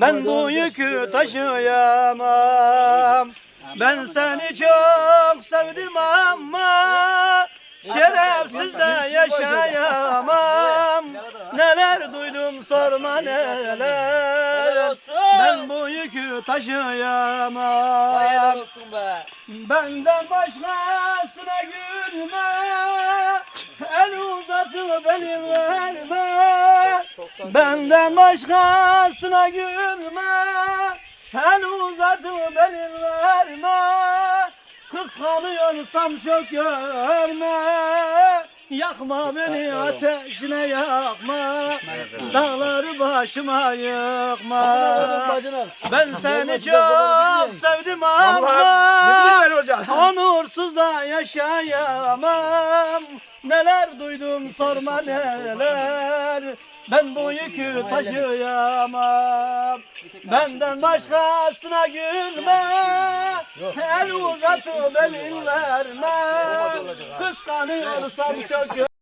Ben bu yükü taşıyamam. Ben seni çok sevdim ama Şerefsiz de yaşayamam. Neler duydum sorma neler. Ben bu yükü taşıyamam. Benden başkasına gülme. El uzatıp elin verme Benden başkasına gülme El uzatıp elin verme. Kıskanıyorsam çok görme Yakma beni ateşine yakma. Dağları başıma yıkma. Ben seni çok sevdim ama Onursuz da yaşayamam. Neler duydum sorma neler Ben bu yükü taşıyamam. Benden başkasına gülme. El uzatıp elin verme. Kıskanıyorsam çok